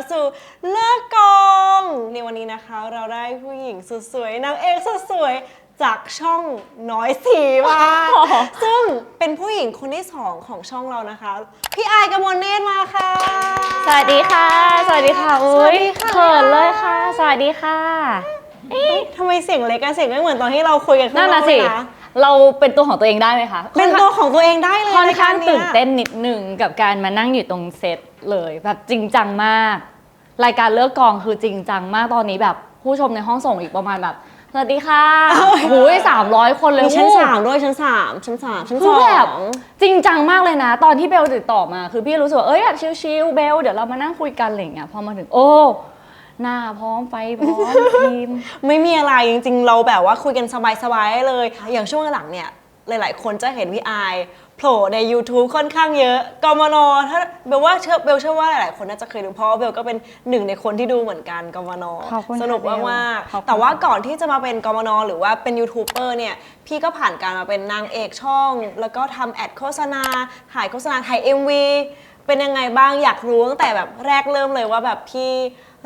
ดีค่ะกลับมาสู่เลิกกอง ในวันนี้นะคะเราได้ผู้หญิงสุดสวยนางเอกสุดสวยจากช่องน้อยสีมา ซึ่งเป็นผู้หญิงคนที่สองของช่องเรานะคะ พี่อายกมลเนตรมาค่ะ สวัสดีค่ะ สวัสดีค่ะสอุ้วัสยดีค่ะ เขินเลยค่ะ สวัสดีค่ะเอ๊ะทำไมเสียงเล็กอะเสียงไม่เหมือนตอนที่เราคุยกันข้างนั่นนอน่ะกสิ เลยนะ เราเป็นตัวของตัวเองได้ไหมคะเป็นตัวของตัวเองได้เลยค่อนข้างรยกรตื่นเต้นนิดหนึ่งกับการมานั่งอยู่ตรงเซตเลยแบบจริงจังมาก รายการเลิกกองคือจริงจังมากตอนนี้แบบผู้ชมในห้องส่งอีกประมาณแบบสวัสดีค่ะหูยสามร้อยคนเลยมีชั้นวู้สามด้วยชั้นสามชั้นสามชั้นคืสออแบบงจริงจังมากเลยนะ ตอนที่เบลติดต่อมา คือพี่รู้สึกว่าเอ้ยแบบชิลๆเบลเดี๋ยวเรามานั่งคุยกันอะไรอย่างเงี้ยพอมาถึงโอ้ หน้าพร้อมไฟพร้อมทีม ไม่มีอะไรจริงๆ เราแบบว่าคุยกันสบายๆเลย อย่างช่วงหลังเนี่ย หลายๆ คนจะเห็นพี่อายโผล่ใน YouTube ค่อนข้างเยอะกมนถ้าเบลว่าเชื่อเบลเชื่อว่าหลายๆ คนน่าจะเคยดูเพราะว่าเบลก็เป็นหนึ่งในคนที่ดูเหมือนกันกมนขอบคุณค่ะสนุกมากเบลขอบคุณๆแต่ว่าก่อนที่จะมาเป็นกมนหรือว่าเป็นยูทูบเบอร์เนี่ยพี่ก็ผ่านการมาเป็นนางเอกช่อง แล้วก็ทำแอดโฆษณาถ่ายโฆษณาถ่าย MV เป็นยังไงบ้างอยากรู้ตั้งแต่แบบแรกเริ่มเลยว่าแบบพี่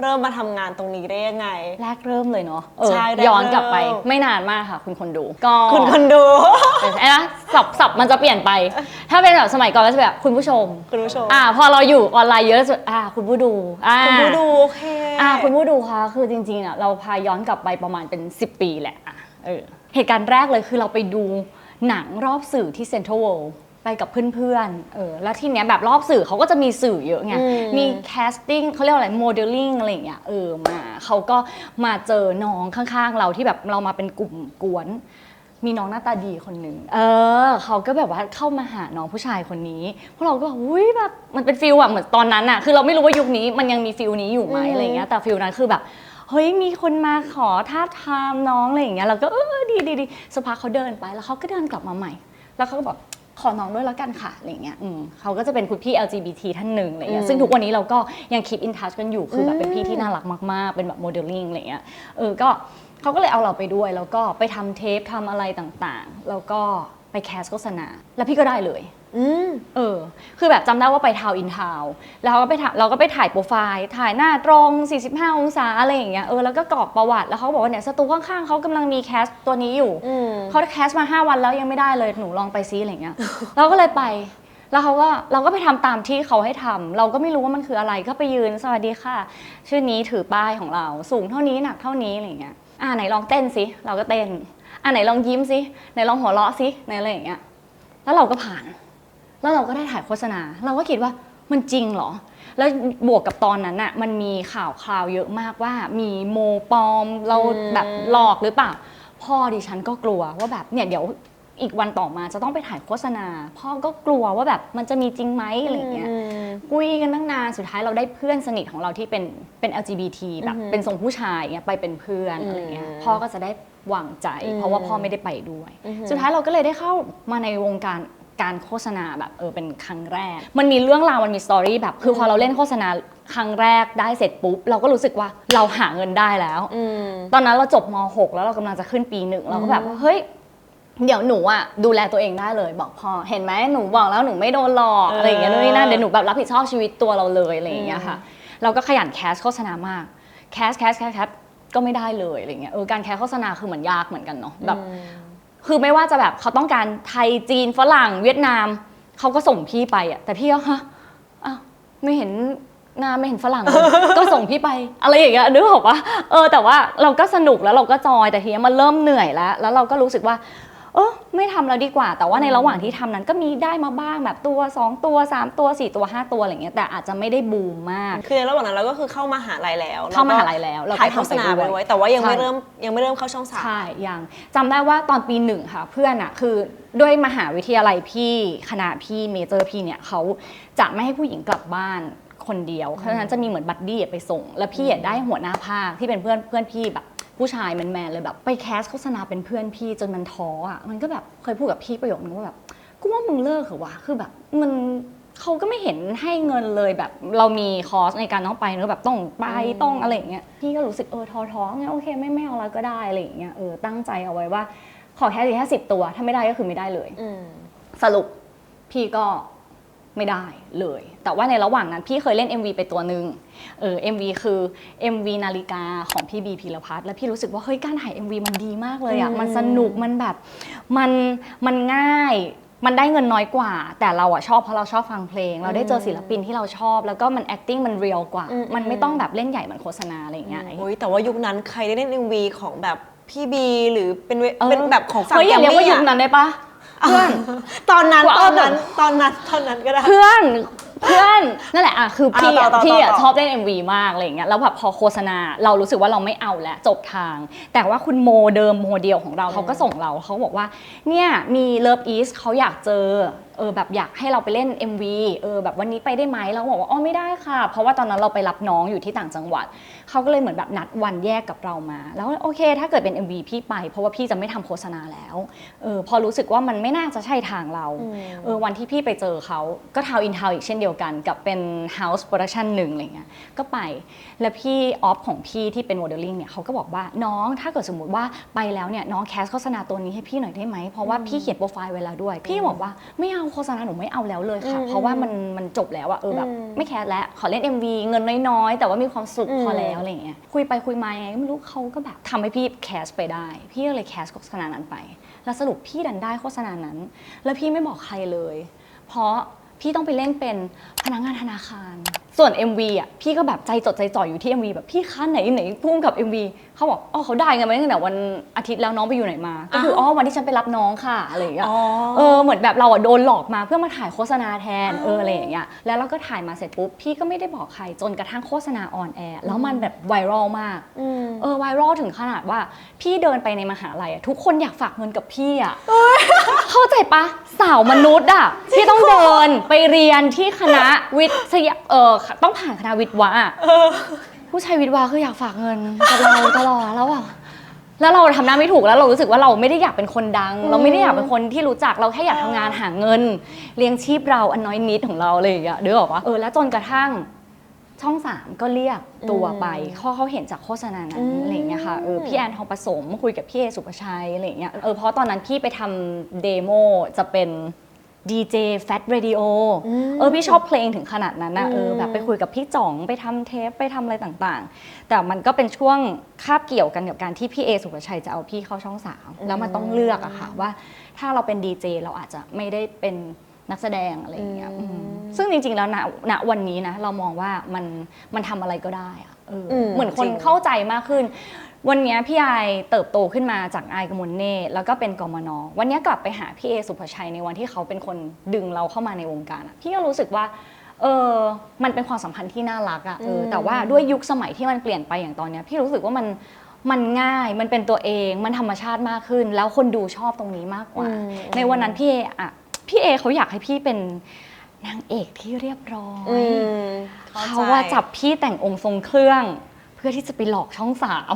เริ่มมาทำงานตรงนี้ได้ยังไง แรกเริ่มเลยเนาะเออใช่แรกย้อนกลับไปเริ่มไม่นานมากค่ะ คุณคนดูก็คุณคนดูไอ้นะสับสับมันจะเปลี่ยนไป ถ้าเป็นแบบสมัยก่อนก็จะแบบคุณผู้ชม คุณผู้ชมอ่า พอเราอยู่ออนไลน์เยอะสุดอ่า คุณผู้ดูอ่า คุณผู้ดูโอเค อ่าคุณผู้ดูคะคือจริงๆอะเราพาย้อนกลับไปประมาณเป็น 10 ปีแหละอะเออเหตุการณ์แรกเลยคือเราไปดูหนังรอบสื่อที่เซ็นทรัลเวิลด์ ไปกับเพื่อนๆ เออ แล้วทีเนี้ยแบบรอบสื่อเขาก็จะมีสื่อเยอะไงอืมมีแคสติ้งเขาเรียกว่าอะไร โมเดลลิ่งอะไรอย่างเงี้ย เออ มา เขาก็มาเจอน้องข้างๆ เราที่แบบเรามาเป็นกลุ่มกวน มีน้องหน้าตาดีคนหนึ่ง เออ เขาก็แบบว่าเข้ามาหาน้องผู้ชายคนนี้ พวกเราก็แบบอุ้ยแบบ มันเป็นฟิลแบบเหมือนตอนนั้นอะคือเราไม่รู้ว่ายุคนี้มันยังมีฟิลนี้อยู่ไหมอืมอะไรอย่างเงี้ย แต่ฟิลนั้นคือแบบเฮ้ยมีคนมาขอทาบทามน้องอะไรอย่างเงี้ยเราก็เออดีดีดีสักพักเขาเดินไปแล้วเขาก็เดินกลับมาใหม่ แล้วเขาก็บอก ขอน้องด้วยแล้วกันค่ะอะไรอย่างเงี้ยอืมเขาก็จะเป็นคุณพี่ LGBT ท่านหนึ่งอะไรเงี้อืยมซึ่งทุกวันนี้เราก็ยัง keep in touch กันอยู่คือแบบเป็นพี่ที่น่ารักมากๆ เป็นแบบโมเดลลิ่งอะไรเงี้ยเออก็เขาก็เลยเอาเราไปด้วย แล้วก็ไปทำเทปทำอะไรต่างๆ แล้วก็ไปแคสโฆษณา แล้วพี่ก็ได้เลย อืม เออ คือแบบจำได้ว่าไปทาวอินทาวแล้วก็ไปถ่ายเราก็ไปถ่ายโปรไฟล์ ถ่ายหน้าตรง 45 องศาอะไรอย่างเงี้ย เออ แล้วก็กรอกประวัติ แล้วเขาบอกว่าเนี่ยสตูข้างๆเขากำลังมีแคสตัวนี้อยู่ อืม เขาแคสมา 5 วันแล้วยังไม่ได้เลย หนูลองไปซิอะไรเงี้ย เราก็เลยไป แล้วเขาก็เราก็ไปทำตามที่เขาให้ทำ เราก็ไม่รู้ว่ามันคืออะไร ก็ไปยืนสวัสดีค่ะ ชื่อนี้ถือป้ายของเรา สูงเท่านี้หนักเท่านี้อะไรเงี้ย อ่าไหนลองเต้นสิ เราก็เต้น อ่าไหนลองยิ้มสิ ไหนลองหัวเราะสิ ไหนอะไรอย่างเงี้ย แล้วเราก็ผ่าน แล้วเราก็ได้ถ่ายโฆษณา เราก็คิดว่ามันจริงเหรอ แล้วบวกกับตอนนั้นน่ะมันมีข่าวคราวเยอะมากว่ามีโมปลอมเราอืมแบบหลอกหรือเปล่า พ่อดิฉันก็กลัวว่าแบบเนี่ยเดี๋ยวอีกวันต่อมาจะต้องไปถ่ายโฆษณา พ่อก็กลัวว่าแบบมันจะมีจริงไหมอะไรอย่างเงี้ยมคุยกันตั้งนานสุดท้ายเราได้เพื่อนสนิทของเราที่เป็นเป็น LGBT แบบอือหือเป็นทรงผู้ชายเงี้ยไปเป็นเพื่อนอืมอะไรเงี้ยพ่อก็จะได้วางใจอืมเพราะว่าพ่อไม่ได้ไปด้วยอือหือสุดท้ายเราก็เลยได้เข้ามาในวงการ การโฆษณาแบบเออเป็นครั้งแรก มันมีเรื่องราวมันมีสตอรี่แบบคือพอเราเล่นโฆษณาครั้งแรกได้เสร็จปุ๊บ เราก็รู้สึกว่าเราหาเงินได้แล้วอืมตอนนั้นเราจบม .6 แล้วเรากำลังจะขึ้นปีหนึ่งเราก็แบบว่าเฮ้ย เดี๋ยวหนูอะดูแลตัวเองได้เลย บอกพ่อเห็นไหมหนูบอกแล้วหนูไม่โดนหลอกเออออะไรอย่างเงี้ยนู่นนี่นั่นเดี๋ยวหนูแบบรับผิดชอบชีวิตตัวเราเลยอะไรอย่างเงี้ยค่ะ เราก็ขยันแคสโฆษณามากแคสแคสแคสแคสก็ไม่ได้เลยอะไรเงี้ยเออการแคสโฆษณาคือเหมือนยากเหมือนกันเนาะแบบ คือไม่ว่าจะแบบเขาต้องการไทยจีนฝรั่งเวียดนามเขาก็ส่งพี่ไปอะแต่พี่ก็ฮะอ้าวไม่เห็นหน้าไม่เห็นฝรั่ง ก็ส่งพี่ไป อะไรอย่างเงี้ยนึกออกปะเออแต่ว่าเราก็สนุกแล้วเราก็จอยแต่ทีนี้มันเริ่มเหนื่อยแล้ว แล้วเราก็รู้สึกว่า เออไม่ทำแล้วดีกว่า แต่ว่าในระหว่างที่ทำนั้นก็มีได้มาบ้างแบบตัว 2 ตัว 3 ตัว 4 ตัว 5 ตัวอะไรเงี้ยแต่อาจจะไม่ได้บูมมาก คือในระหว่างนั้นเราก็คือเข้ามาหาลัยแล้วเข้ามหาลัยแล้วเราก็ถ่ายโฆษณาไปทำไปด้วยด้วยแต่ว่ายังไม่ใช่เริ่มยังไม่เริ่มเข้าช่องสามใช่ยังจำได้ว่าตอนปีหนึ่งค่ะ เพื่อนอะคือด้วยมหาวิทยาลัยพี่คณะพี่เมเจอร์พี่เนี่ยเขาจะไม่ให้ผู้หญิงกลับบ้านคนเดียวเพราะฉะนั้นจะมีเหมือนบัดดี้ไปส่ง แล้วพี่อะได้หัวหน้าภาคที่เป็นเพื่อนเพื่อนพี่แบบ ผู้ชายแมนๆเลยแบบไปแคสโฆษณาเป็นเพื่อนพี่จนมันท้ออะมันก็แบบเคยพูดกับพี่ประโยคนึงว่าแบบกูว่ามึงเลิกเหรอวะคือแบบมันเขาก็ไม่เห็นให้เงินเลยแบบเรามีคอร์สในการต้องไปเนอะแบบต้องไปต้องอะไรอย่างเงี้ยพี่ก็รู้สึกเออท้อท้อๆงั้นโอเคไม่ไม่เอาแล้วก็ได้อะไรอย่างเงี้ยเออตั้งใจเอาไว้ว่าขอแค่สี่แค่สิบตัว ถ้าไม่ได้ก็คือไม่ได้เลยอืมสรุปพี่ก็ ไม่ได้เลย แต่ว่าในระหว่างนั้นพี่เคยเล่น MV ไปตัวหนึ่งเออ MV คือ MV นาฬิกาของพี่บีพีรพัฒน์แล้วพี่รู้สึกว่าเฮ้ยการถ่าย MV มันดีมากเลยอะอืมมันสนุกมันแบบมันมันง่ายมันได้เงินน้อยกว่า แต่เราอะชอบเพราะเราชอบฟังเพลง เราได้เจอศิลปินที่เราชอบ แล้วก็มัน acting มันเรียลกว่าอืมมันไม่ต้องแบบเล่นใหญ่เหมือนโฆษณาอะไรอย่างเงี้ยโอ้ยแต่ว่ายุคนั้นใครได้เล่น MV ของแบบพี่บีหรือเป็นเวออเป็นแบบของฝั่งเฮ้ยอย่าเรียกว่าแมยุมี่คอะนั้นได้ปะ เพื่อน ตอนนั้นว่าตเอาอนนั้นแบบตอนนั้นตอนนั้นก็ได้ เพื่อนเพื่อนนั่นแหละอะคือพี่อะต่ออะต่อพี่อะต่อชอบเล่น MV มากอะไรอย่างเงี้ยแล้วแบบพอโฆษณาเรารู้สึกว่าเราไม่เอาแล้วจบทาง แต่ว่าคุณโมเดิมโมเดลของเราเขาก็ส่งเราเขาบอกว่าเนี่ยมี Love East เขาอยากเจอ เออแบบอยากให้เราไปเล่น MV เออแบบวันนี้ไปได้ไหมเราก็บอกว่าอ๋อไม่ได้ค่ะ เพราะว่าตอนนั้นเราไปรับน้องอยู่ที่ต่างจังหวัดเขาก็เลยเหมือนแบบนัดวันแยกกับเรามา แล้วโอเค ถ้าเกิดเป็น MV พี่ไป เพราะว่าพี่จะไม่ทำโฆษณาแล้วเออพอรู้สึกว่ามันไม่น่าจะใช่ทางเราเออวันที่พี่ไปเจอเขาก็ทาวอินทาวอีกเช่นเดียวกัน กับเป็น House Production หนึ่งอะไรเงี้ยก็ไปแล้วพี่ออฟของพี่ที่เป็นโมเดลลิ่งเนี่ยเขาก็บอกว่าน้องถ้าเกิดสมมติว่าไปแล้วเนี่ยน้องแคสโฆษณาตัวนี้ให้พี่หน่อยได้ไหมเพราะว่าพี่เขียนโปรไฟล์ไว้แล้วด้วย พี่บอกว่าไม่เอาโฆษณาหนูไม่เอาแล้วเลยค่ะอืมเพราะว่ามันมันจบแล้วอะเออแบบอืมไม่แคสแล้วขอเล่น MV เงินน้อยๆ แต่ว่ามีความสุขอืมพอแล้วอะไรเงี้ยคุยไปคุยมายังไงไม่รู้เขาก็แบบทำให้พี่แคสไปได้ พี่ก็เลยแคสโฆษณานั้นไป แล้วสรุปพี่ดันได้โฆษณานั้น แล้วพี่ไม่บอกใครเลย เพราะพี่ต้องไปเล่นเป็น พนักงานธนาคาร ส่วน MV อะพี่ก็แบบใจจดใจจ่ออยู่ที่ MV แบบพี่คะไหนไหนพุ่งกับ MV เขาบอกอ๋อเขาได้กันไหมตั้งแต่วันอาทิตย์แล้วน้องไปอยู่ไหนมา ก็คืออ๋อวันที่ฉันไปรับน้องค่ะอะไรอย่างเงี้ยอ๋อเออเหมือนแบบเราอะโดนหลอกมาเพื่อมาถ่ายโฆษณาแทนเอออะไรอย่างเงี้ยแล้วเราก็ถ่ายมาเสร็จปุ๊บพี่ก็ไม่ได้บอกใครจนกระทั่งโฆษณาออนแอร์แล้วมันแบบไวรัลมากอืมเออไวรัลถึงขนาดว่าพี่เดินไปในมหาลัยอะทุกคนอยากฝากเงินกับพี่อะเข้าใจปะสาวมนุษย์อะที่ต้องเดินไปเรียนที่คณะวิทยาเออต้องผ่านคณะวิทย์วะอะผู้ชายวิทย์วะคืออยากฝากเงินกับเราตลอดแล้วอะแล้วเราทำหน้าไม่ถูกแล้วเรารู้สึกว่าเราไม่ได้อยากเป็นคนดัง เราไม่ได้อยากเป็นคนที่รู้จักเราแค่อยากทำงานหาเงิน เลี้ยงชีพเราอันน้อยนิดของเราอะไรอย่างเงี้ยเดี๋ยวบอกว่าเออแล้วจนกระทั่งช่องสามก็เรียกตัวไปเขาเขาเห็นจากโฆษณานั้อืนมอะไรอย่างเงี้ยค่ะเออพี่แอนทองผสมคุยกับพี่เอสุภชัยอะไรอย่างเงี้ยเออเพราะตอนนั้นพี่ไปทำเดโมจะเป็น ดีเจแฟตเรดิโอเออพี่ชอบเพลงถึงขนาดนั้นนะเออแบบไปคุยกับพี่จ่องไปทำเทปไปทำอะไรต่างๆ แต่มันก็เป็นช่วงคาบเกี่ยวกันกับการที่พี่เอสุภชัยจะเอาพี่เข้าช่องสามแล้วมันต้องเลือกอะค่ะว่า ถ้าเราเป็นดีเจเราอาจจะไม่ได้เป็นนักแสดงอะไรอย่างเงี้ยอืมซึ่งจริงๆแล้วณณวันนี้นะเรามองว่ามันมันทำอะไรก็ได้อะเอออมเหมือนคนจริงเข้าใจมากขึ้น วันเนี้ยพี่ไอายเติบโตขึ้นมาจากไอายกบมลเน่แล้วก็เป็นกมนวันเนี้ยกลับไปหาพี่เอสุภชัยในวันที่เขาเป็นคนดึงเราเข้ามาในวงการอะพี่ก็รู้สึกว่าเออมันเป็นความสัมพันธ์ที่น่ารักอะเออแต่ว่าด้วยยุคสมัยที่มันเปลี่ยนไปอย่างตอนเนี้ยพี่รู้สึกว่ามันมันง่ายมันเป็นตัวเองมันธรรมชาติมากขึ้น แล้วคนดูชอบตรงนี้มากกว่าอืมในวันนั้นพี่เออะพี่เอเขาอยากให้พี่เป็นนางเอกที่เรียบร้อยอืมเขาว่าจับพี่แต่งองค์ทรงเครื่องเพื่อที่จะไปหลอกช่องสาม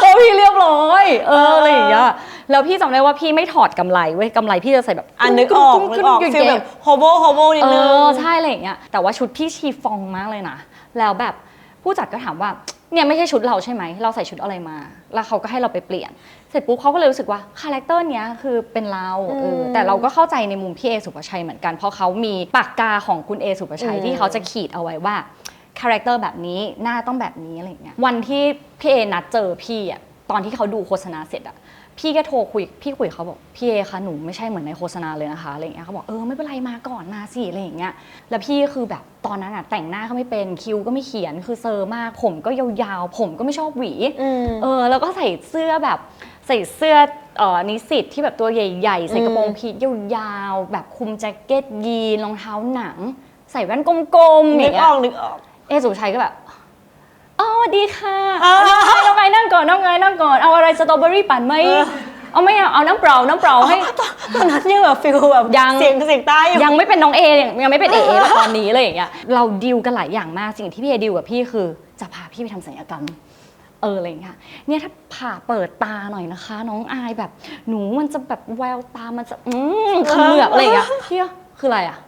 โอ้พี่เรียบร้อย เอออะไรอย่างเงี้ยแล้วพี่จำได้ว่าพี่ไม่ถอดกำไรเว้ยกำไรพี่จะใส่แบบอันนึกออกนึกออกขึ้นฟีลแบบโฮโบโฮโบนิดเอนึงอใช่อะไรอย่างเงี้ยแต่ว่าชุดพี่ชีฟองมากเลยนะแล้วแบบผู้จัดก็ถามว่าเนี่ยไม่ใช่ชุดเราใช่ไหม เราใส่ชุดอะไรมา แล้วเขาก็ให้เราไปเปลี่ยน เสร็จปุ๊บเขาก็เลยรู้สึกว่าคาแรคเตอร์เนี้ยคือเป็นเราเอออืมแต่เราก็เข้าใจในมุมพี่เอสุภชัยเหมือนกัน เพราะเขามีปากกาของคุณเอสุภชัยอืมที่เขาจะขีดเอาไว้ว่า คาแรคเตอร์แบบนี้หน้าต้องแบบนี้อะไรอย่างเงี้ยวันที่พี่เอนัดเจอพี่อะตอนที่เขาดูโฆษณาเสร็จอะพี่ก็โทรคุยพี่คุยกับเขาบอกพี่เอคะหนูไม่ใช่เหมือนในโฆษณาเลยนะคะอะไรอย่างเงี้ยเขาบอกเออไม่เป็นไรมาก่อนมาสิอะไรอย่างเงี้ยแล้วพี่คือแบบตอนนั้นอะแต่งหน้าก็ไม่เป็นคิ้วก็ไม่เขียนคือเซอร์มาก ผมก็ยาวๆ ผมก็ไม่ชอบหวีอืมเออแล้วก็ใส่เสื้อแบบใส่เสื้อเอ่อนิสิตที่แบบตัวใหญ่ๆ ใส่กระโปรงพีทยาวๆแบบคลุมแจ็คเก็ตยีนรองเท้าหนัง ใส่แว่นกลมๆอนึย่ากงเงี้อยอกนึกออก เอสุชัยก็แบบอ๋อดีค่ะอ่าน้องไงนั่งก่อนน้องไงนั่งก่อนเอาอะไรสตรอเบอรี่ปั่นไหมเออเอาไม่เอาเอาน้ำเปล่าน้ำเปล่าให้ตอนนั้นยังแบบฟีลแบบยังเสียงเสียงใต้อยู่ยังไม่เป็นน้องเอยังยังไม่เป็นเอเอแบบตอนนี้เลยอย่างเงี้ยเราดิวกันหลายอย่างมากสิ่งที่พี่เอดิวกับพี่คือ จะพาพี่ไปทำศัลยกรรมเอออะไรอย่างเงี้ยเนี่ยถ้าผ่าเปิดตาหน่อยนะคะ น้องอายแบบ หนูมันจะแบบแววตามันจะอืมเขมือบอะไรอย่างเงี้ยพี่ก็คืออะไรอะ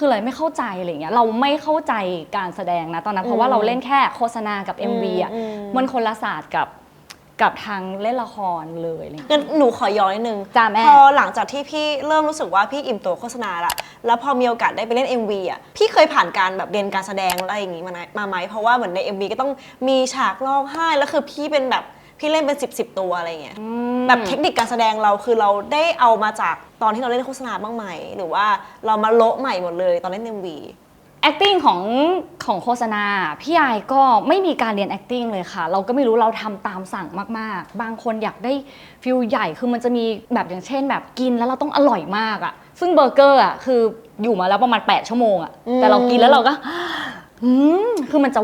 คืออะไรไม่เข้าใจอะไรอย่างเงี้ยเราไม่เข้าใจการแสดงนะตอนนั้น เพราะว่าเราเล่นแค่โฆษณากับ MV อะอืมมันคนละศาสตร์กับกับทางเล่นละครเลยอะไรอย่างเงี้ย งั้นหนูขอย้อนนิดนึงจ้าแม่ พอหลังจากที่พี่เริ่มรู้สึกว่าพี่อิ่มตัวโฆษณาละ แล้วพอมีโอกาสได้ไปเล่น MV อะ พี่เคยผ่านการแบบเรียนการแสดงอะไรอย่างงี้มาไหมมาไหมเพราะว่าเหมือนใน MV ก็ต้องมีฉากร้องไห้ แล้วคือพี่เป็นแบบ พี่เล่นเป็น 10บสตัวอะไรเงี้ยแบบเทคนิคการแสดงเราคือเราได้เอามาจากตอนที่เราเล่นโฆษณาบ้างไหมหรือว่าเรามาโละใหม่หมดเลยตอนเล่น MV acting ของของโฆษณาพี่ไอก็ไม่มีการเรียน acting เลยค่ะ เราก็ไม่รู้เราทำตามสั่งมาก ๆ บางคนอยากได้ฟิลใหญ่คือมันจะมีแบบอย่างเช่น แบบกินแล้วเราต้องอร่อยมากอะซึ่งเบอร์เกอร์อะคืออยู่มาแล้วประมาณ 8 ชั่วโมงอะแต่เรากินแล้วเราก็ อืมคือมันจะ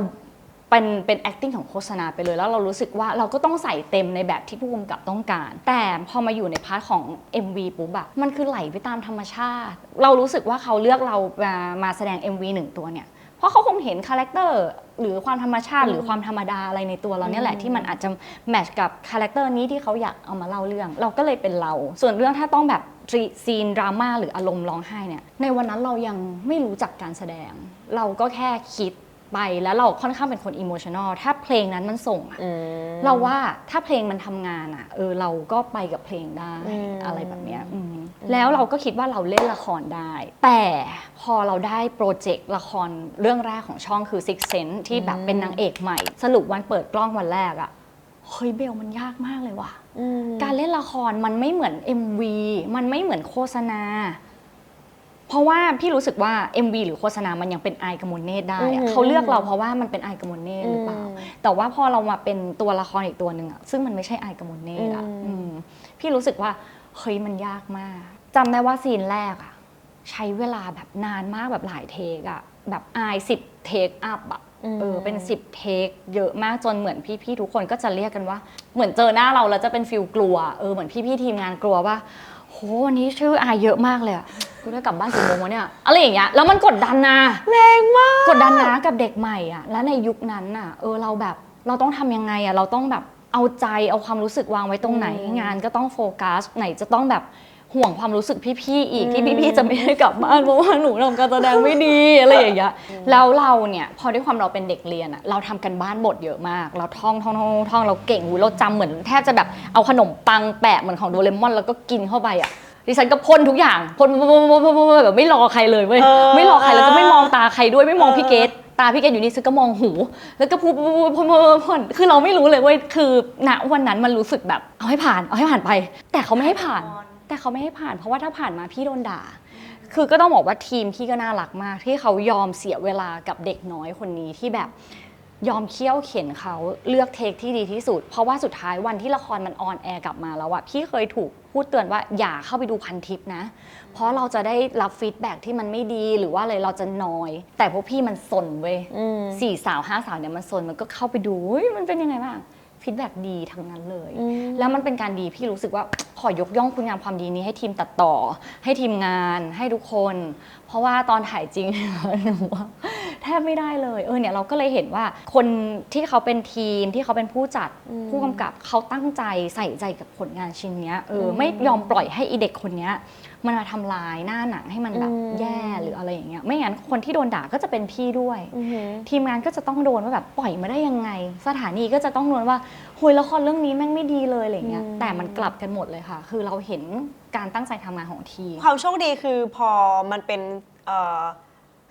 เป็นเป็น acting ของโฆษณาไปเลย แล้วเรารู้สึกว่าเราก็ต้องใส่เต็มในแบบที่ผู้กำกับต้องการ แต่พอมาอยู่ในพาร์ทของ MV ปุ๊บอะมันคือไหลไปตามธรรมชาติ เรารู้สึกว่าเขาเลือกเรามามาแสดง MV หนึ่งตัวเนี่ยเพราะเขาคงเห็นคาแรคเตอร์หรือความธรรมชาติหรือความธรรมดาอะไรในตัวเราเนี่ยแหละที่มันอาจจะแมทช์กับคาแรคเตอร์นี้ที่เขาอยากเอามาเล่าเรื่อง เราก็เลยเป็นเรา ส่วนเรื่องถ้าต้องแบบซีนดราม่าหรืออารมณ์ร้องไห้เนี่ยในวันนั้นเรายังไม่รู้จักการแสดง เราก็แค่คิด ไปแล้วเราค่อนข้างเป็นคนอิโมชันอลถ้าเพลงนั้นมันส่งอะเราว่าถ้าเพลงมันทำงานอะเออเราก็ไปกับเพลงได้อืมอะไรแบบเนี้ยอืมแล้วเราก็คิดว่าเราเล่นละครได้ แต่พอเราได้โปรเจกต์ละครเรื่องแรกของช่องคือ Six Sense ที่แบบเป็นนางเอกใหม่ สรุปวันเปิดกล้องวันแรกอะเฮ้ยเบลมันยากมากเลยว่ะการเล่นละครมันไม่เหมือน MV มันไม่เหมือนโฆษณา เพราะว่าพี่รู้สึกว่า MV หรือโฆษณามันยังเป็นไอกบมลเนตได้อือะมเขาเลือกเราเพราะว่ามันเป็นไอกบมลเนตหรือเปล่า อืมแต่ว่าพอเรามาเป็นตัวละครอีกตัวหนึ่งอะซึ่งมันไม่ใช่ไอกบมลเนตอะอืม อืมพี่รู้สึกว่าเฮ้ยมันยากมากจำได้ว่าซีนแรกอะใช้เวลาแบบนานมากแบบหลายเทคอะแบบอายสิบเทคอัพอะ เออเป็นสิบเทคเยอะมากจนเหมือนพี่ๆทุกคนก็จะเรียกกันว่า เหมือนเจอหน้าเราแล้วจะเป็นฟิลกลัวเออเหมือนพี่ๆทีมงานกลัวว่าโหวันนี้ชื่ออายเยอะมากเลยอะ กูได้กลับบ้านกี่โมงวะเนี่ยอะไรอย่างเงี้ยแล้วมันกดดันนะแรงมากกดดันนะกับเด็กใหม่อะแล้วในยุคนั้นอะเออเราแบบเราต้องทำยังไงอะเราต้องแบบเอาใจเอาความรู้สึกวางไว้ตรงไหนอืมงานก็ต้องโฟกัสไหนจะต้องแบบห่วงความรู้สึกพี่ๆอีกที่พี่ๆจะไม่ได้กลับบ้านเพราะว่าหนูทำการแสดงไม่ดีอะไรอย่างเงี้ยแล้วเราเนี่ยพอด้วยความเราเป็นเด็กเรียนอะเราทำกันบ้านบทเยอะมาก เราท่องท่องท่องท่องเราเก่งหูเราจำเหมือนแทบจะแบบเอาขนมปังแปะเหมือนของโดเรมอนแล้วก็กินเข้าไปอะ ดิฉันก็พ่นทุกอย่างพ่นแบบไม่รอใครเลยเว้ยไม่รอใครแล้วก็ไม่มองตาใครด้วยไม่มองพี่เกดตาพี่เกดอยู่นี่ซึ่งก็มองหู แล้วก็พูดพูดพูดพูดพูดพูดคือเราไม่รู้เลยเว้ยคือณวันนั้นมันรู้สึกแบบเอาให้ผ่านเอาให้ผ่านไป แต่เขาไม่ให้ผ่าน แต่เขาไม่ให้ผ่าน เพราะว่าถ้าผ่านมาพี่โดนด่า คือก็ต้องบอกว่าทีมพี่ก็น่ารักมาก ที่เขายอมเสียเวลากับเด็กน้อยคนนี้ที่แบบ ยอมเคี่ยวเข็นเขาเลือกเทคที่ดีที่สุด เพราะว่าสุดท้ายวันที่ละครมันออนแอร์กลับมาแล้วอะพี่เคยถูกพูดเตือนว่าอย่าเข้าไปดูพันทิปนะ เพราะเราจะได้รับฟีดแบ็กที่มันไม่ดีหรือว่าอะไรเราจะนอย แต่พวกพี่มันสนเว้ยอืมสี่สาวห้าสาวเนี่ยมันสนมันก็เข้าไปดูเฮ้ยมันเป็นยังไงบ้าง ฟีดแบ็กดีทั้งนั้นเลยอืมแล้วมันเป็นการดีพี่รู้สึกว่าขอยกย่องคุณงามความดีนี้ให้ทีมตัดต่อ ให้ทีมงานให้ทุกคน เพราะว่าตอนถ่ายจริงหนูว่าแทบไม่ได้เลยเออเนี่ยเราก็เลยเห็นว่าคนที่เขาเป็นทีมที่เขาเป็นผู้จัดผู้กำกับเขาตั้งใจใส่ใจกับผลงานชิ้นเนี้ยเอออไม่ยอมปล่อยให้อีเด็กคนเนี้ย มันมาทำลายหน้าหนังให้มันแบบอืม แย่หรืออะไรอย่างเงี้ยไม่งั้นคนที่โดนด่าก็จะเป็นพี่ด้วย อือหือ ทีมงานก็จะต้องโดนว่าแบบปล่อยมาได้ยังไง สถานีก็จะต้องโดนว่าโหยละครเรื่องนี้แม่งไม่ดีเลยอะไรเงี้ยอืม แต่มันกลับกันหมดเลยค่ะ คือเราเห็นการตั้งใจทำงานของทีม ความโชคดีคือพอมันเป็นเอ่อ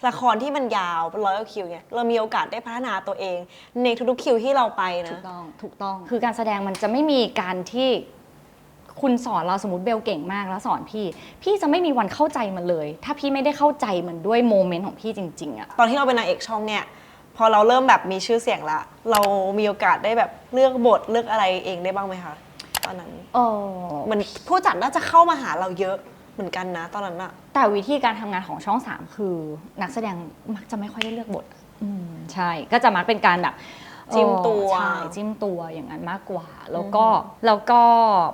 ละครที่มันยาวเป็นร้อยกว่าคิวเนี่ยเรามีโอกาสได้พัฒนาตัวเอง ในทุกๆคิวที่เราไปถูนะ กต้อง ถูกต้อง คือการแสดงมันจะไม่มีการที่ คุณสอนเราสมมติเบลเก่งมากแล้วสอนพี่ พี่จะไม่มีวันเข้าใจมันเลย ถ้าพี่ไม่ได้เข้าใจมันด้วยโมเมนต์ของพี่จริงๆอะตอนที่เราเป็นนางเอกช่องเนี่ย พอเราเริ่มแบบมีชื่อเสียงละ เรามีโอกาสได้แบบเลือกบทเลือกอะไรเองได้บ้างไหมคะตอนนั้นเออมันผู้จัดน่าจะเข้ามาหาเราเยอะเหมือนกันนะ ตอนนั้นอะแต่วิธีการทำงานของช่องสามคือ นักแสดงมักจะไม่ค่อยได้เลือกบทอืมใช่ก็จะมักเป็นการแบบ จิ้มตัวเออใช่จิ้มตัวอย่างนั้นมากกว่า แล้วก็แล้วก็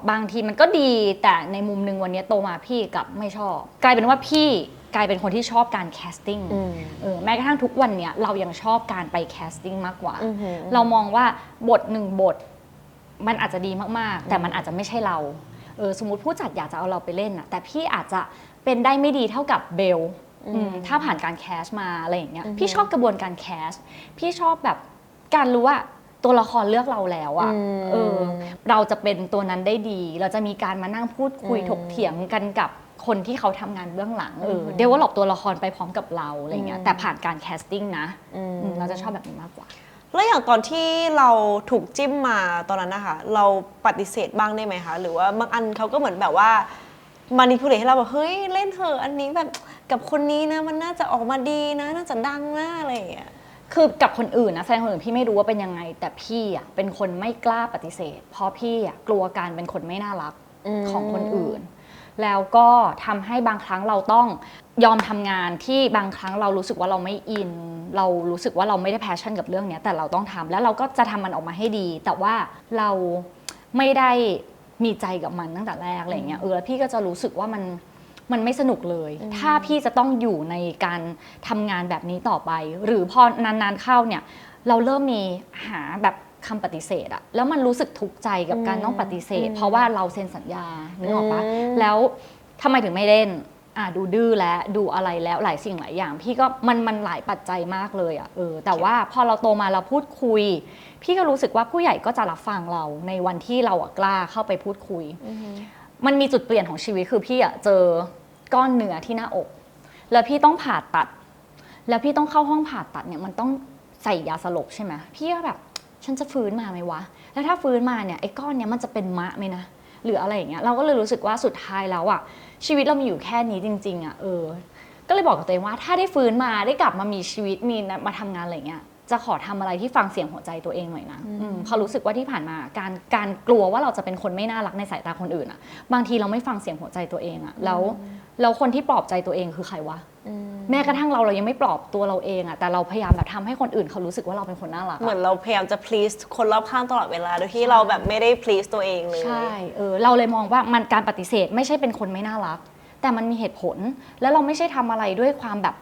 บางทีมันก็ดี แต่ในมุมหนึ่งวันนี้โตมาพี่กลับไม่ชอบ กลายเป็นว่าพี่กลายเป็นคนที่ชอบการแคสติ้งอืมเออแม้กระทั่งทุกวันเนี้ยเรายังชอบการไปแคสติ้งมากกว่าอือหือเรามองว่าบทหนึ่งบท มันอาจจะดีมากๆ แต่มันอาจจะไม่ใช่เราเออสมมติผู้จัดอยากจะเอาเราไปเล่นอะแต่พี่อาจจะเป็นได้ไม่ดีเท่ากับเบลอืมถ้าผ่านการแคสมาอะไรอย่างเงี้ยอือฮึพี่ชอบกระบวนการแคสพี่ชอบแบบ การรู้ว่าตัวละครเลือกเราแล้วอะอืมเออ เราจะเป็นตัวนั้นได้ดี เราจะมีการมานั่งพูดคุยอืมถกเถียงกันกับคนที่เขาทำงานเบื้องหลังเอออืมเดเวลลอปตัวละครไปพร้อมกับเราอะไรเงี้ยอืมแต่ผ่านการแคสติ้งนะอืมอืมเราจะชอบแบบนี้มากกว่า แล้วอย่างตอนที่เราถูกจิ้มมาตอนนั้นนะคะเราปฏิเสธบ้างได้ไหมคะหรือว่าบางอันเขาก็เหมือนแบบว่ามานิพูเลให้เราแบบเฮ้ยเล่นเถอะอันนี้แบบกับคนนี้นะมันน่าจะออกมาดีนะ น่าจะดังนะอะไรอย่างเงี้ย คือกับคนอื่นนะแสดงคนอื่นพี่ไม่รู้ว่าเป็นยังไง แต่พี่อะเป็นคนไม่กล้าปฏิเสธ เพราะพี่อะกลัวการเป็นคนไม่น่ารักอืมของคนอื่น แล้วก็ทำให้บางครั้งเราต้องยอมทำงานที่บางครั้งเรารู้สึกว่าเราไม่อิน เรารู้สึกว่าเราไม่ได้แพชชั่นกับเรื่องเนี้ยแต่เราต้องทำแล้วเราก็จะทำมันออกมาให้ดี แต่ว่าเราไม่ได้มีใจกับมันตั้งแต่แรกอะไรเงี้ยเออแล้วพี่ก็จะรู้สึกว่ามัน มันไม่สนุกเลย ถ้าพี่จะต้องอยู่ในการทำงานแบบนี้ต่อไป หรือพอนานๆเข้าเนี่ย เราเริ่มมีหาแบบคำปฏิเสธอะแล้วมันรู้สึกทุกข์ใจกับการต้องปฏิเสธอืมเพราะว่าเราเซ็นสัญญานึกออกปะอืมแล้วทำไมถึงไม่เล่นอะดูดื้อแล้วดูอะไรแล้วหลายสิ่งหลายอย่าง พี่ก็มันมันหลายปัจจัยมากเลยอะเออแต่ว่าพอเราโตมาเราพูดคุย พี่ก็รู้สึกว่าผู้ใหญ่ก็จะรับฟังเราในวันที่เราอะกล้าเข้าไปพูดคุย มันมีจุดเปลี่ยนของชีวิตคือพี่อะเจอ ก้อนเนื้อที่หน้าอก แล้วพี่ต้องผ่าตัด แล้วพี่ต้องเข้าห้องผ่าตัดเนี่ยมันต้องใส่ยาสลบใช่ไหมพี่ก็แบบฉันจะฟื้นมาไหมวะ แล้วถ้าฟื้นมาเนี่ยไอ้ก้อนเนี้ยมันจะเป็นมะไหมนะหรืออะไรอย่างเงี้ยเราก็เลยรู้สึกว่าสุดท้ายแล้วอะชีวิตเรามีอยู่แค่นี้จริง ๆอะเออ ก็เลยบอกกับตัวเองว่าถ้าได้ฟื้นมาได้กลับมามีชีวิตมีมาทำงานอะไรเงี้ย จะขอทำอะไรที่ฟังเสียงหัวใจตัวเองหน่อยนะอืมเพอรู้สึกว่าที่ผ่านมาการการกลัวว่าเราจะเป็นคนไม่น่ารักในสายตาคนอื่นอะบางทีเราไม่ฟังเสียงหัวใจตัวเองอะแล้วแล้วคนที่ปลอบใจตัวเองคือใครวะแม้กระทั่งเราเรายังไม่ปลอบตัวเราเองอะแต่เราพยายามแบบทำให้คนอื่นเขารู้สึกว่าเราเป็นคนน่ารักอะเหมือนเราพยายามจะ please คนรอบข้างตลอดเวลาโดยที่เราแบบไม่ได้ please ตัวเองเลยใช่เออเราเลยมองว่ามันการปฏิเสธไม่ใช่เป็นคนไม่น่ารัก แต่มันมีเหตุผลแล้วเราไม่ใช่ทำอะไรด้วยความแบบ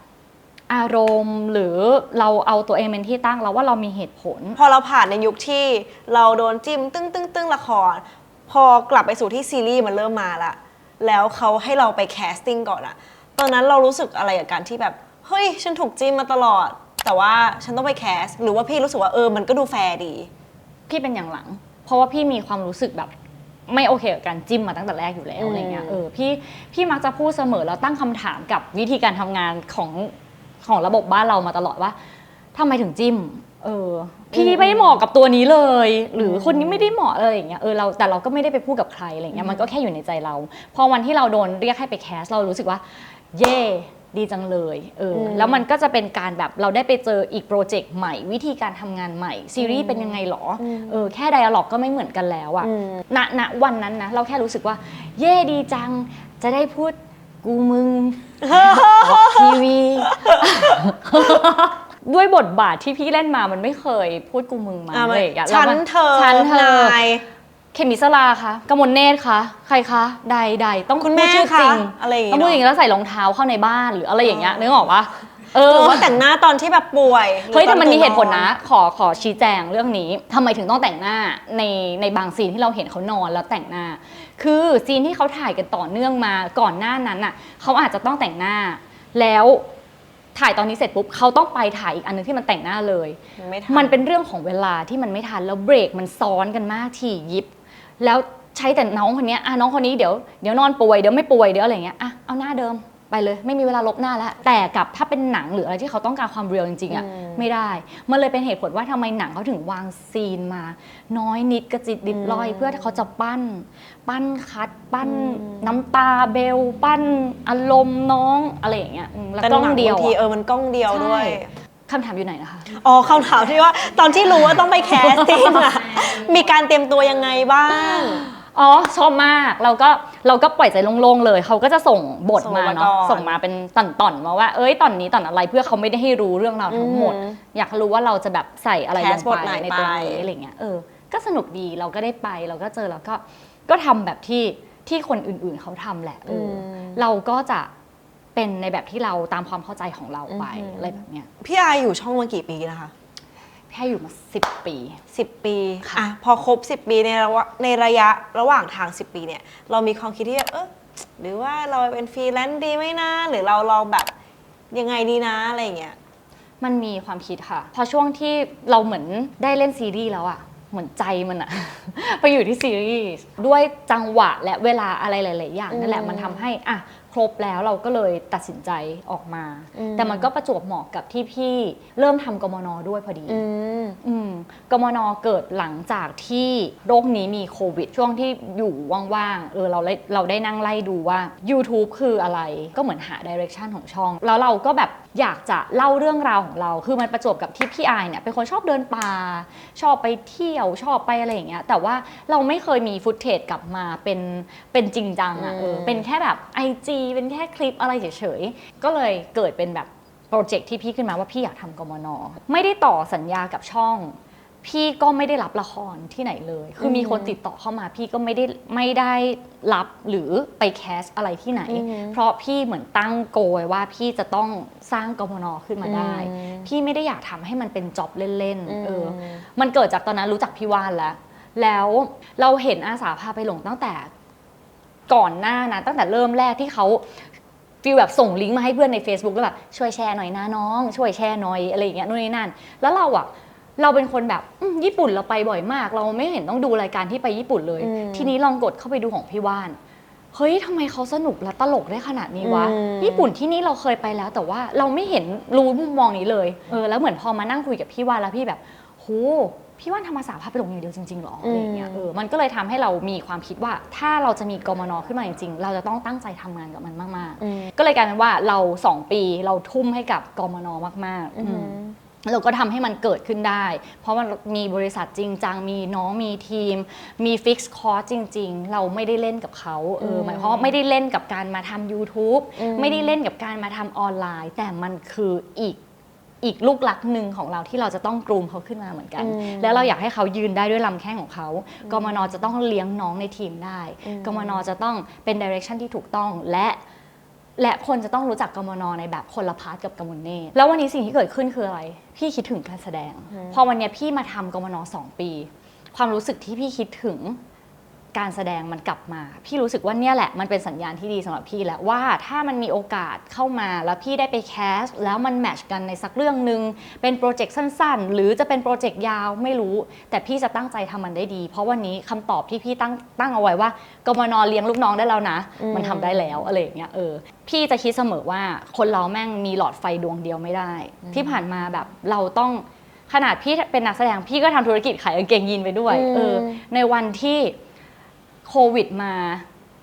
อารมณ์ หรือเราเอาตัวเองเป็นที่ตั้งเราว่าเรามีเหตุผล พอเราผ่านในยุคที่เราโดนจิ้มตึ้งตึ้งตึ้งละคร พอกลับไปสู่ที่ซีรีส์มันเริ่มมาละ แล้วเขาให้เราไปแคสติ้งก่อนอะตอนนั้นเรารู้สึกอะไรกับการที่แบบ เฮ้ย ฉันถูกจิ้มมาตลอด แต่ว่าฉันต้องไปแคส หรือว่าพี่รู้สึกว่าเออมันก็ดูแฟร์ดี พี่เป็นอย่างหลัง เพราะว่าพี่มีความรู้สึกแบบไม่โอเคกับการจิ้มมาตั้งแต่แรกอยู่แล้วอืมอะไรเงี้ยเออพี่พี่มักจะพูดเสมอแล้วตั้งคำถามกับวิธีการทำงานของ ของระบบบ้านเรามาตลอดว่าทำไมถึงจิ้ม เออ พี่ไม่ได้เหมาะกับตัวนี้เลย หรือคนนี้ไม่ได้เหมาะอะไรอย่างเงี้ย เออเราแต่เราก็ไม่ได้ไปพูดกับใครอะไรเงี้ย มันก็แค่อยู่ในใจเรา พอวันที่เราโดนเรียกให้ไปแคส เรารู้สึกว่า เย่ดีจังเลย เอออืมแล้วมันก็จะเป็นการแบบเราได้ไปเจออีกโปรเจกต์ใหม่ วิธีการทำงานใหม่ ซีรีส์เป็นยังไงหรออเออ แค่ไดอะล็อกก็ไม่เหมือนกันแล้วอะอืมณณ วันนั้นนะ เราแค่รู้สึกว่า เย่ดีจัง จะได้พูดกูมึง ออกทีวี ด้วยบทบาทที่พี่เล่นมามันไม่เคยพูดกูมึงมาอะมันเลยอะฉันแล้วมัเธอฉันเธอ นายเขมิสลาคะกมลเนตรคะ ใครคะ ใดใดต้องคุณพูแม่ดชื่อคะจริงอะไรอย่างงี้ต้องพูดอย่างเนอะนี้แล้วใส่รองเท้าเข้าในบ้านหรืออะไรอย่างเงี้ยนึกออกปะเอหอรือว่าแต่งหน้าตอนที่แบบป่วยเฮ้ย แต่มันมีเหตุผลอนะ ขอขอชี้แจงเรื่องนี้ทำไมถึงต้องแต่งหน้าในในบางซีนที่เราเห็นเขานอนแล้วแต่งหน้า คือซีนที่เขาถ่ายกันต่อเนื่องมาก่อนหน้านั้นน่ะเขาอาจจะต้องแต่งหน้า แล้วถ่ายตอนนี้เสร็จปุ๊บเขาต้องไปถ่ายอีกอันนึงที่มันแต่งหน้าเลย ไม่ทันมันเป็นเรื่องของเวลาที่มันไม่ทันแล้วเบรกมันซ้อนกันมากถี่ยิบ แล้วใช้แต่น้องคนเนี้ยอะน้องคนนี้เดี๋ยวเดี๋ยวนอนป่วยเดี๋ยวไม่ป่วยเดี๋ยวอะไรเงี้ยอะเอาหน้าเดิม ไปเลยไม่มีเวลาลบหน้าแล้ว แต่กับถ้าเป็นหนังหรืออะไรที่เขาต้องการความเรียลจริงๆอะอืมไม่ได้ มันเลยเป็นเหตุผลว่าทำไมหนังเขาถึงวางซีนมา น้อยนิดกระจิตดิบร้อยอืมเพื่อเขาจะปั้น ปั้นคัด ปั้นน้ำตาเบล ปั้นอารมณ์น้องอะไรอย่างเงี้ยอืมแล้วแต่กล้องหนัเดียวบางทีอะเออมันกล้องเดียวด้วยใช่คำถามอยู่ไหนนะคะ อ๋อคำถามที่ว่าตอนที่รู้ว่าต้องไปแคสติ้งอะมีการเตรียมตัวยังไงบ้าง อ๋อชอบมากเราก็เราก็ปล่อยใจโล่งๆเลย เขาก็จะส่งบทส่งมามาเนาะก่อนส่งมาเป็นตอนๆมาว่า เอ้ยตอนนี้ตอนอะไรเพื่อเขาไม่ได้ให้รู้เรื่องราวทั้งหมดอืมอยากรู้ว่าเราจะแบบใส่อะไรลแคงสบทไปไหนในตรงไปนี้อะไรเงี้ยเออก็สนุกดีเราก็ได้ไปเราก็เจอแล้วก็ก็ทำแบบที่ที่คนอื่นๆเขาทำแหละเอออมเราก็จะเป็นในแบบที่เราตามความเข้าใจของเราไปอือหือออะไรแบบเนี้ยพี่อายอยู่ช่องมากี่ปีนะคะ แค่อยู่มาสิบปี 10 ปีค่ะ อะพอครบ 10 ปีในระวะในระยะระหว่างทาง 10 ปีเนี่ยเรามีความคิดที่เออหรือว่าเราเป็นฟรีแลนซ์ดีไหมนะหรือเราลองแบบยังไงดีนะอะไรอย่างเงี้ย มันมีความคิดค่ะ พอช่วงที่เราเหมือนได้เล่นซีรีส์แล้วอะเหมือนใจมันอะ ไปอยู่ที่ซีรีส์ด้วยจังหวะและเวลาอะไรหลาย ๆ อย่างนั่นแหละอืม มันทำให้อะ ครบแล้วเราก็เลยตัดสินใจออกมาอืมแต่มันก็ประจวบเหมาะกับที่พี่เริ่มทำกมนด้วยพอดีอืมอืมกมนเกิดหลังจากที่โรคนี้มีโควิด ช่วงที่อยู่ว่างๆเออเราได้เราได้นั่งไล่ดูว่า YouTube คืออะไรก็เหมือนหาดิเรกชันของช่อง แล้วเราก็แบบอยากจะเล่าเรื่องราวของเรา คือมันประจวบกับที่พี่ไอายเนี่ยเป็นคนชอบเดินป่า ชอบไปเที่ยวชอบไปอะไรอย่างเงี้ยแต่ว่าเราไม่เคยมีฟุตเทจกลับมาเป็นเป็นจริงจังอะเอออืมเป็นแค่แบบ IG เป็นแค่คลิปอะไรเฉยๆ ก็เลยเกิดเป็นแบบโปรเจกต์ที่พี่ขึ้นมาว่าพี่อยากทำกมนไม่ได้ต่อสัญญากับช่อง พี่ก็ไม่ได้รับละครที่ไหนเลย คือมีคนติดต่อเข้ามาพี่ก็ไม่ได้ไม่ได้รับหรือไปแคสอะไรที่ไหนอือหือเพราะพี่เหมือนตั้งโกยว่าพี่จะต้องสร้างกมนขึ้นมาได้อืมพี่ไม่ได้อยากทำให้มันเป็นจ็อบเล่นอืมๆเออ มันเกิดจากตอนนั้นรู้จักพี่ว่านแล้ว แล้วเราเห็นอาสาพาไปหลงตั้งแต่ก่อนหน้านะตั้งแต่เริ่มแรกที่เขาฟีลแบบส่งลิงก์มาให้เพื่อนใน Facebook แล้วแบบช่วยแชร์หน่อยนะน้อง ช่วยแชร์หน่อยอะไรอย่างเงี้ยนู่นนี่นั่น แล้วเราอะ เราเป็นคนแบบอืมญี่ปุ่นเราไปบ่อยมาก เราไม่เห็นต้องดูรายการที่ไปญี่ปุ่นเลยอืมทีนี้ลองกดเข้าไปดูของพี่ว่านเฮ้ยทำไมเขาสนุกและตลกได้ขนาดนี้วะอืมญี่ปุ่นที่นี่เราเคยไปแล้ว แต่ว่าเราไม่เห็นรู้มุมมองนี้เลย เออ แล้วเหมือนพอมานั่งคุยกับพี่ว่านแล้วพี่แบบโหพี่ว่านธรรมศาสตร์พาไปหลงอย่างเดียวจริงๆหรออะไรอย่างเงี้ย เออ มันก็เลยทำให้เรามีความคิดว่า ถ้าเราจะมีกมนขึ้นมาจริงๆ เราจะต้องตั้งใจทำงานกับมันมากอืมๆก็เลยกลายเป็นว่าเราสองปีเราทุ่มให้กับกมนมากๆอือืมม เราก็ทำให้มันเกิดขึ้นได้ เพราะมันมีบริษัทจริงจัง มีน้องมีทีม มีฟิกซ์คอร์สจริง ๆ เราไม่ได้เล่นกับเขาเอออืมหมายความว่าไม่ได้เล่นกับการมาทำ YouTube อืมไม่ได้เล่นกับการมาทำออนไลน์ แต่มันคืออีกอีกลูกลักหนึ่งของเราที่เราจะต้องกลุ่มเขาขึ้นมาเหมือนกันอืมแล้วเราอยากให้เขายืนได้ด้วยลำแข้งของเขากมนจะต้องเลี้ยงน้องในทีมได้อืมกมนจะต้องเป็นดิเรกชันที่ถูกต้องและ และคนจะต้องรู้จักกมนในแบบคนละพาร์ทกับกมลเนตรแล้ววันนี้สิ่งที่เกิดขึ้นคืออะไร พี่คิดถึงการแสดง พอวันเนี้ยพี่มาทำกมนสองปี ความรู้สึกที่พี่คิดถึง การแสดงมันกลับมา พี่รู้สึกว่าเนี่ยแหละมันเป็นสัญญาณที่ดีสำหรับพี่แหละว่าถ้ามันมีโอกาสเข้ามาแล้วพี่ได้ไปแคสต์แล้วมันแมทชกันในสักเรื่องหนึ่งเป็นโปรเจกต์สั้น ๆ หรือจะเป็นโปรเจกต์ยาวไม่รู้ แต่พี่จะตั้งใจทำมันได้ดี เพราะวันนี้คำตอบที่พี่ตั้งตั้งเอาไว้ว่ากมนเลี้ยงลูกน้องได้แล้วนะอืมมันทำได้แล้วอะไรอย่างเงี้ยเออพี่จะคิดเสมอว่าคนเราแม่งมีหลอดไฟดวงเดียวไม่ได้ ที่ผ่านมาแบบเราต้องขนาดพี่เป็นนักแสดงพี่ก็ทำธุรกิจขายกางเกงยีนไปด้วยอืมเออในวันที่ โควิดมา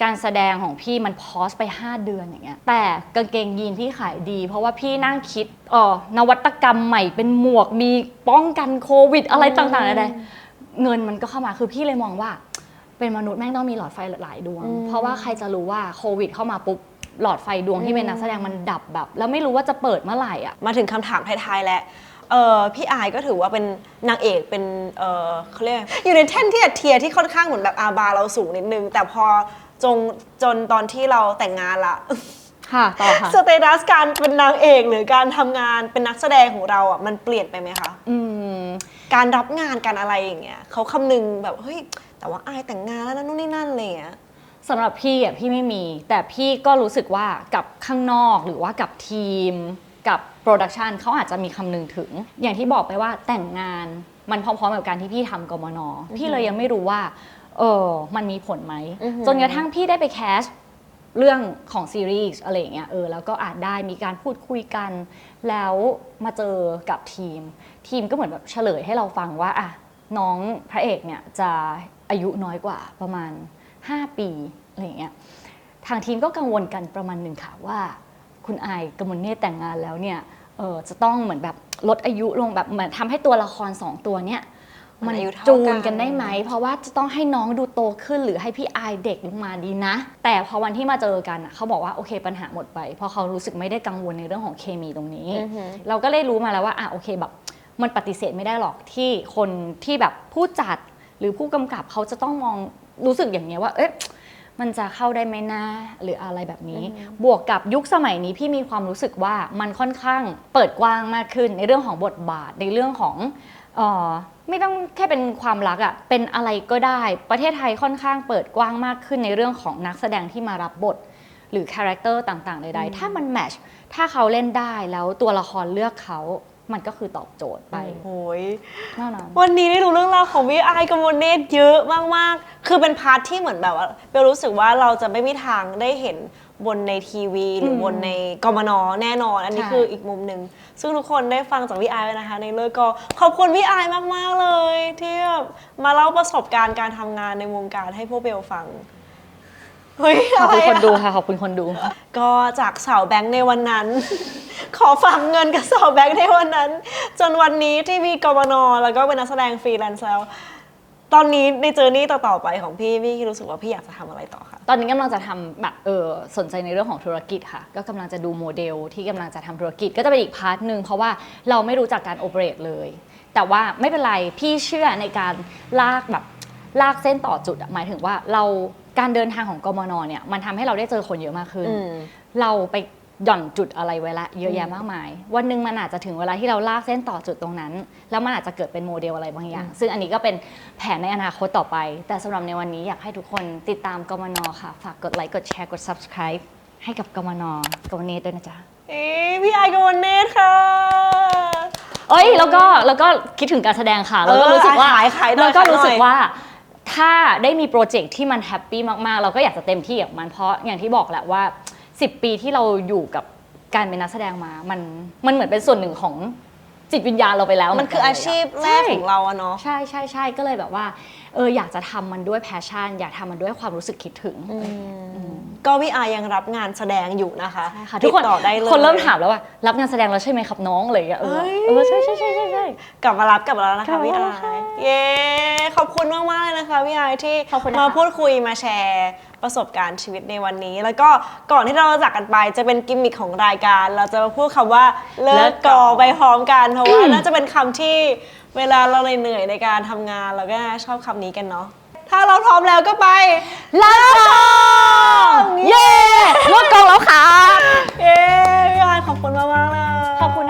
การแสดงของพี่มันพอสไป 5 เดือนอย่างเงี้ยแต่กางเกงยีนพี่ขายดี เพราะว่าพี่นั่งคิดเออนวัตกรรมใหม่เป็นหมวกมีป้องกันโควิด อะไรต่างๆใดๆเงินมันก็เข้ามาคือพี่เลยมองว่า เป็นมนุษย์แม่งต้องมีหลอดไฟหลายดวงอืมเพราะว่าใครจะรู้ว่าโควิด เข้ามาปุ๊บหลอดไฟดวงที่เป็นนักแสดงมันดับแบบ แล้วไม่รู้ว่าจะเปิดเมื่อไหร่อะมาถึงคำถามท้ายๆแล้ว เออพี่อายก็ถือว่าเป็นนางเอกเป็นเออเขาเรียกอยู่ในแท่นที่เทียร์ที่ค่อนข้างเหมือนแบบอาบาเราสูงนิดนึง แต่พอจงจนตอนที่เราแต่งงานละ ค่ะ ต่อค่ะ สเตตัสการเป็นนางเอกหรือการทำงานเป็นนักแสดงของเราอะมันเปลี่ยนไปไหมคะ อืม การรับงานการอะไรอย่างเงี้ยเขาคำนึงแบบเฮ้ยแต่ว่าอายแต่งงานแล้วนะนู่นนี่นั่นอะไรอย่างเงี้ย สำหรับพี่อะพี่ไม่มี แต่พี่ก็รู้สึกว่ากับข้างนอกหรือว่ากับทีมกับ โปรดักชันเขาอาจจะมีคำนึงถึง อย่างที่บอกไปว่าแต่งงานมันพร้อมๆกับการที่พี่ทำกมนพี่เลยยังไม่รู้ว่าเออมันมีผลไหมอือหือจนกระทั่งพี่ได้ไปแคสเรื่องของซีรีส์อะไรอย่างเงี้ยเออแล้วก็อาจได้มีการพูดคุยกัน แล้วมาเจอกับทีม ทีมก็เหมือนแบบเฉลยให้เราฟังว่าอะน้องพระเอกเนี่ยจะอายุน้อยกว่าประมาณ 5 ปีอะไรอย่างเงี้ยทางทีมก็กังวลกันประมาณหนึ่งค่ะว่า คุณอายกมลเนตรแต่งงานแล้วเนี่ย เออจะต้องเหมือนแบบลดอายุลงแบบเหมือนทำให้ตัวละครสองตัวเนี่ยมันมันอายุเท่าจูนกันกันได้ไหม เพราะว่าจะต้องให้น้องดูโตขึ้นหรือให้พี่อายเด็กลงมาดีนะ แต่พอวันที่มาเจอกันอะเขาบอกว่าโอเคปัญหาหมดไป เพราะเขารู้สึกไม่ได้กังวลในเรื่องของเคมีตรงนี้ อือหือเราก็เลยรู้มาแล้วว่าอะโอเคแบบมันปฏิเสธไม่ได้หรอกที่คนที่แบบผู้จัดหรือผู้กำกับเขาจะต้องมองรู้สึกอย่างเนี้ยว่า เอ๊ะ มันจะเข้าได้ไหมนะหรืออะไรแบบนี้ บวกกับยุคสมัยนี้พี่มีความรู้สึกว่ามันค่อนข้างเปิดกว้างมากขึ้นในเรื่องของบทบาทในเรื่องของเออไม่ต้องแค่เป็นความรักอะเป็นอะไรก็ได้ ประเทศไทยค่อนข้างเปิดกว้างมากขึ้นในเรื่องของนักแสดงที่มารับบท หรือคาแรคเตอร์ต่างๆใดๆถ้ามันแมชถ้าเขาเล่นได้แล้วตัวละครเลือกเขา มันก็คือตอบโจทย์ไปโอ้ยแน่นอนวันนี้ได้รู้เรื่องราวของวิไอกับโมเนตเยอะมากๆ คือเป็นพาร์ทที่เหมือนแบบว่าเบลรู้สึกว่าเราจะไม่มีทางได้เห็นบนในทีวี หรือมบนในกมนแน่นอน อันนี้ใช่คืออีกมุมหนึ่งซึ่งทุกคนได้ฟังจากวิไอนะคะ ในเลิกก็ขอบคุณวิไอมากๆเลย ที่แบบมาเล่าประสบการณ์การทำงานในวงการให้พวกเบลฟัง เฮ้ยขอบคุณะไรคนอะดูค่ะขอบคุณคนดู ก็จากสาวแบงค์ในวันนั้น ขอฝากเงินกับสาวแบงค์ในวันนั้น จนวันนี้ที่มีกบนแล้วก็เป็นนักแสดงฟรีแลนซ์แล้วตอนนี้ในเจอร์นี่ต่อๆไปของพี่พี่รู้สึกว่าพี่อยากจะทำอะไรต่อคะตอนนี้กำลังจะทำแบบเออสนใจในเรื่องของธุรกิจค่ะ ก็กำลังจะดูโมเดลที่กำลังจะทำธุรกิจก็จะเป็นอีกพาร์ทหนึ่งเพราะว่าเราไม่รู้จักการโอเปเรตเลย แต่ว่าไม่เป็นไรพี่เชื่อในการลากแบบลากเส้นต่อจุดอะหมายถึงว่าเรา การเดินทางของกมนเนี่ยมันทำให้เราได้เจอคนเยอะมากขึ้น อืม เราไปหย่อนจุดอะไรไว้ละเยอะแยะมากมาย วันหนึ่งมันอาจจะถึงเวลาที่เราลากเส้นต่อจุดตรงนั้น แล้วมันอาจจะเกิดเป็นโมเดลอะไรบางอย่าง ซึ่งอันนี้ก็เป็นแผนในอนาคตต่อไป แต่สำหรับในวันนี้อยากให้ทุกคนติดตามกมนค่ะ ฝากกดไลค์กดแชร์กด subscribe ให้กับกมนกมเนตด้วยนะจ๊ะเอ้ยพี่ไอกับวันเนตค่ะ เอ้ยแล้วก็แล้วก็คิดถึงการแสดงค่ะแล้วก็เออรู้สึกว่าขายขายหน่อยแล้วก็ขายหน่อยรู้สึกว่า ถ้าได้มีโปรเจกต์ที่มันแฮปปี้มากๆ เราก็อยากจะเต็มที่กับมันเพราะอย่างที่บอกแหละว่า 10 ปีที่เราอยู่กับการเป็นนักแสดงมา มันมันเหมือนเป็นส่วนหนึ่งของ จิตวิญญาณเราไปแล้วมันคืออาชีพแรกของเราอะเนาะใช่ใช่ใช่ก็เลยแบบว่าเอออยากจะทำมันด้วยแพชชั่น อยากทำมันด้วยความรู้สึกคิดถึงก็พี่ไอยังรับงานแสดงอยู่นะคะใช่ค่ะติทุกดคนต่อได้เลยคนเริ่มถามแล้วว่า รับงานแสดงแล้วใช่ไหมครับน้องอะไรอย่างเงี้ยเออเอ้ยเออใช่ใช่ใช่ใช่ใช่กลับมารับกลับมาแล้วนะกลัคะบมาพี่แล้ไอวค่ะเย้ขอบคุณมากๆเลยนะคะพี่ไอที่ขอบคุณนะคะมาพูดคุยมาแชร์ ประสบการณ์ชีวิตในวันนี้ แล้วก็ก่อนที่เราจะจากกันไปจะเป็นกิมมิคของรายการ เราจะมาพูดคำว่าเลิกกอไปพร้อมกันเพราะว่า น่าจะเป็นคำที่เวลาเราเหนื่อยในการทำงานเราก็ชอบคำนี้กันเนาะถ้าเราพร้อมแล้วก็ไป เลิกกองเย้เลิกกองแล้วค่ะ เย้พี่อายขอบคุณมากๆเลย ขอบคุณ